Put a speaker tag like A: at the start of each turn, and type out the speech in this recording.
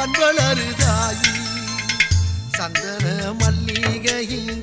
A: கண் வளருதாயி சந்தன மல்லிகையின்